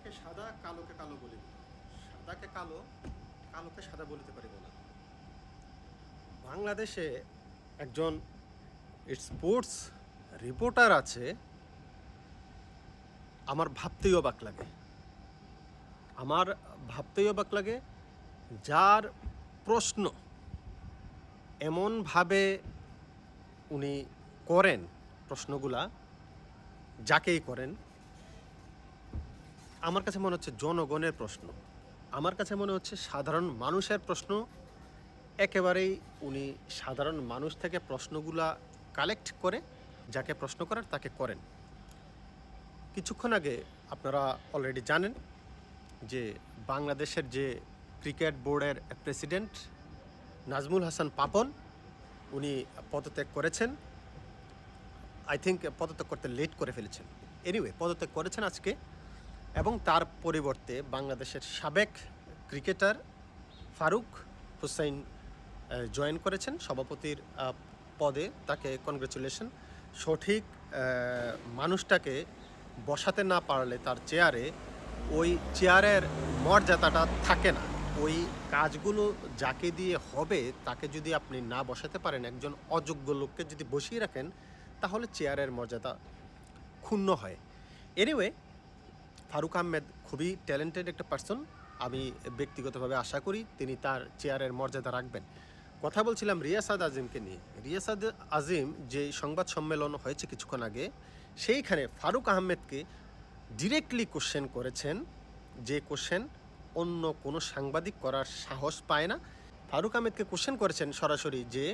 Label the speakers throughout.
Speaker 1: সাদাকে সাদা কালোকে কালো বলিব সাদাকে কালো, কালোকে সাদা বলিতে পারিব না বাংলাদেশে একজন স্পোর্টস রিপোর্টার আছে। আমার ভাবতেই অবাক লাগে। আমার ভাবতেই অবাক লাগে যার প্রশ্ন এমনভাবে উনি করেন প্রশ্নগুলা, যাকেই করেন আমার কাছে মনে হচ্ছে জনগণের প্রশ্ন। আমার কাছে মনে হচ্ছে সাধারণ মানুষের প্রশ্ন। একেবারেই উনি সাধারণ মানুষ থেকে প্রশ্নগুলা কালেক্ট করে, যাকে প্রশ্ন করার তাকে করেন। কিছুক্ষণ আগে আপনারা অলরেডি জানেন যে বাংলাদেশের যে ক্রিকেট বোর্ডের প্রেসিডেন্ট নাজমুল হাসান পাপন, উনি পদত্যাগ করেছেন। আই থিঙ্ক পদত্যাগ করতে লেট করে ফেলেছেন। এনিওয়ে পদত্যাগ করেছেন আজকে। এবং তার পরিবর্তে বাংলাদেশের সাবেক ক্রিকেটার ফারুক হুসাইন জয়েন করেছেন। সভাপতির পদে তাকে কনগ্রেচুলেশন সঠিক মানুষটাকে বসাতে না পারলে তার চেয়ারে ওই চেয়ারের মর্যাদাটা থাকে না। ওই কাজগুলো যাকে দিয়ে হবে, তাকে যদি আপনি না বসাতে পারেন, একজন অযোগ্য লোককে যদি বসিয়ে রাখেন, তাহলে চেয়ারের মর্যাদা ক্ষুণ্ণ হয়। এনিওয়ে ফারুক আহমেদ খুবই ট্যালেন্টেড একটা পার্সন আমি ব্যক্তিগতভাবে আশা করি তিনি তার চেয়ারের মর্যাদা রাখবেন। কথা বলছিলাম রিয়াসাদ আজিমকে নিয়ে। রিয়াসাদ আজিম যে সংবাদ সম্মেলন হয়েছে কিছুক্ষণ আগে, সেইখানে ফারুক আহমেদকে ডিরেক্টলি কোশ্চেন করেছেন যে কোশ্চেন অন্য কোনো সাংবাদিক করার সাহস পায় না। ফারুক আহমেদকে কোশ্চেন করেছেন সরাসরি যে,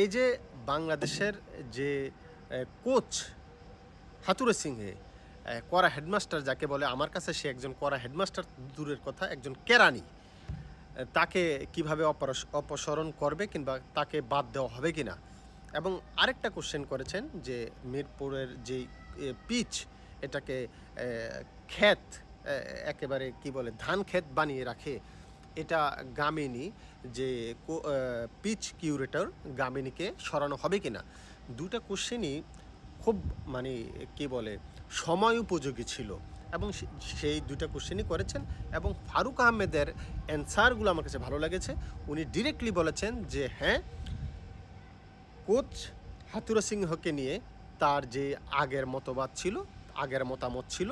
Speaker 1: এই যে বাংলাদেশের যে কোচ হাতুরে সিংহে করা হেডমাস্টার যাকে বলে, আমার কাছে সে একজন করা হেডমাস্টার, দূরের কথা, একজন কেরানি। তাকে কীভাবে অপসারণ করবে কিংবা তাকে বাদ দেওয়া হবে কি না এবং আরেকটা কোশ্চেন করেছেন যে, মিরপুরের যে পিচ, এটাকে ক্ষেত একেবারে কি বলে, ধান ক্ষেত বানিয়ে রাখে, এটা গামিনী, যে পিচ কিউরেটর গামিনীকে সরানো হবে কিনা? দুটা কোশ্চেনই খুব মানে কি বলে, সময় উপযোগী ছিল। এবং সেই দুইটা কোশ্চেনই করেছেন এবং ফারুক আহমেদের অ্যান্সারগুলো আমার কাছে ভালো লেগেছে। উনি ডিরেক্টলি বলেছেন যে হ্যাঁ কোচ হাতুরা সিংহকে নিয়ে তার যে আগের মতবাদ ছিল, আগের মতামত ছিল,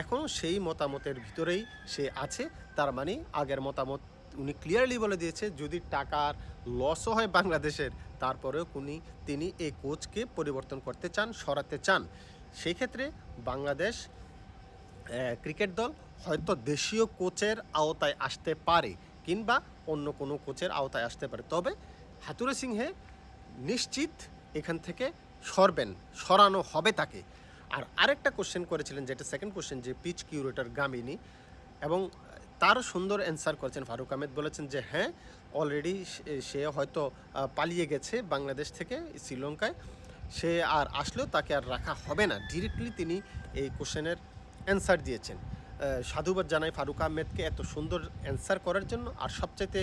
Speaker 1: এখন সেই মতামতের ভিতরেই সে আছে। তার মানে আগের মতামত উনি ক্লিয়ারলি বলে দিয়েছে, যদি টাকার লসও হয় বাংলাদেশের, তারপরেও উনি তিনি এই কোচকে পরিবর্তন করতে চান, সরাতে চান। সেই ক্ষেত্রে বাংলাদেশ ক্রিকেট দল হয়তো দেশীয় কোচের আওতায় আসতে পারে, কিংবা অন্য কোনো কোচের আওতায় আসতে পারে। তবে হাতুরে সিংহে নিশ্চিত এখান থেকে সরবেন, সরানো হবে তাকে। আর আরেকটা কোশ্চেন করেছিলেন, যেটা সেকেন্ড কোশ্চেন যে পিচ কিউরেটর গামিনী, এবং তারও সুন্দর অ্যান্সার করেছেন ফারুক আহমেদ। বলেছেন যে হ্যাঁ অলরেডি সে হয়তো পালিয়ে গেছে বাংলাদেশ থেকে শ্রীলঙ্কায়। সে আর আসলেও তাকে আর রাখা হবে না। ডিরেক্টলি তিনি এই কোশ্চেনের অ্যান্সার দিয়েছেন। সাধুবাদ জানাই ফারুক আহমেদকে এত সুন্দর অ্যান্সার করার জন্য। আর সবচাইতে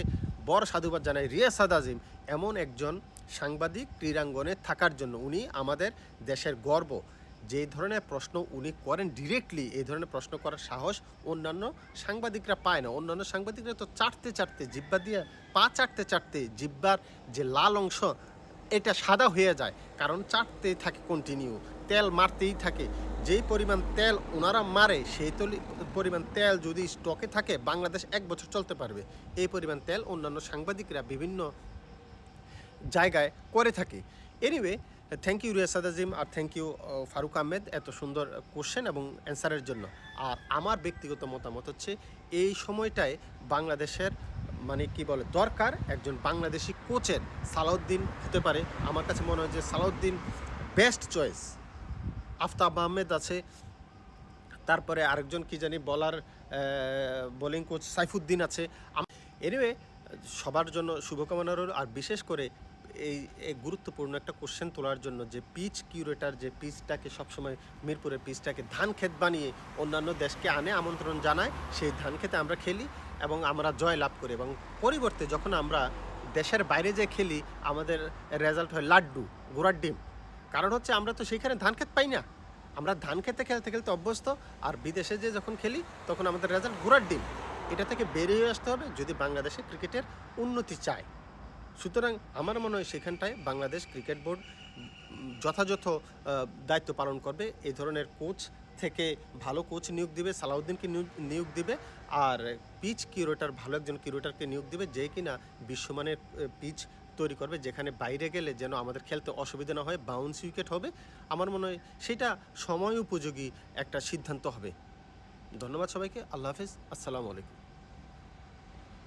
Speaker 1: বড় সাধুবাদ জানাই রিয়াসাদ আজিম, এমন একজন সাংবাদিক ক্রীড়াঙ্গনে থাকার জন্য। উনি আমাদের দেশের গর্ব। যে ধরনের প্রশ্ন উনি করেন ডিরেক্টলি এই ধরনের প্রশ্ন করার সাহস অন্যান্য সাংবাদিকরা পায় না। অন্যান্য সাংবাদিকরা তো চাটতে চাটতে জিব্বা দিয়ে পা চাটতে চাটতে জিব্বার যে লাল অংশ, এটা সাদা হয়ে যায়। কারণ চাটতেই থাকে কন্টিনিউ তেল মারতেই থাকে। যেই পরিমাণ তেল ওনারা মারে, সেই পরিমাণ তেল যদি স্টকে থাকে, বাংলাদেশ এক বছর চলতে পারবে। এই পরিমাণ তেল অন্যান্য সাংবাদিকরা বিভিন্ন জায়গায় করে থাকে। Anyway thank you Riasad Azim R thank you Faruk Ahmed এত সুন্দর কোশ্চেন এবং অ্যান্সারের জন্য। আর আমার ব্যক্তিগত মতামত হচ্ছে, এই সময়টায় বাংলাদেশের মানে কি বলে, দরকার একজন বাংলাদেশি কোচের সালাউদ্দিন হতে পারে। আমার কাছে মনে হয় যে সালাউদ্দিন বেস্ট চয়েস আফতাব আহমেদ আছে, তারপরে আরেকজন কি জানি বলার বোলিং কোচ সাইফুদ্দিন আছে। এনিওয়ে সবার জন্য শুভকামনা রইল, আর বিশেষ করে এই গুরুত্বপূর্ণ একটা কোশ্চেন তোলার জন্য যে পিচ কিউরেটার যে পিচটাকে সবসময় মিরপুরের পিচটাকে ধান ক্ষেত বানিয়ে অন্যান্য দেশকে আনে, আমন্ত্রণ জানায়, সেই ধান খেতে আমরা খেলি এবং আমরা জয় লাভ করি এবং পরিবর্তে যখন আমরা দেশের বাইরে যে খেলি, আমাদের রেজাল্ট হয় লাড্ডু ঘোড়ার ডিম। কারণ হচ্ছে আমরা তো সেইখানে ধান ক্ষেত পাই না। আমরা ধান খেতে খেলতে খেলতে অভ্যস্ত আর বিদেশে যে যখন খেলি, তখন আমাদের রেজাল্ট ঘোরার ডিম। এটা থেকে বেরিয়ে আসতে হবে যদি বাংলাদেশে ক্রিকেটের উন্নতি চায়। সুতরাং আমার মনে হয় সেখানটায় বাংলাদেশ ক্রিকেট বোর্ড যথাযথ দায়িত্ব পালন করবে। এই ধরনের কোচ থেকে ভালো কোচ নিয়োগ দিবে, সালাউদ্দিনকে নিয়োগ- দিবে, আর পিচ কিউরেটার, ভালো একজন কিউরেটারকে নিয়োগ দিবে যে কিনা বিশ্বমানের পিচ তৈরি করবে, যেখানে বাইরে গেলে যেন আমাদের খেলতে অসুবিধা না হয় বাউন্স উইকেট হবে। আমার মনে হয় সেটা সময় উপযোগী একটা সিদ্ধান্ত হবে। ধন্যবাদ সবাইকে, আল্লাহ হাফিজ, আসসালামু আলাইকুম।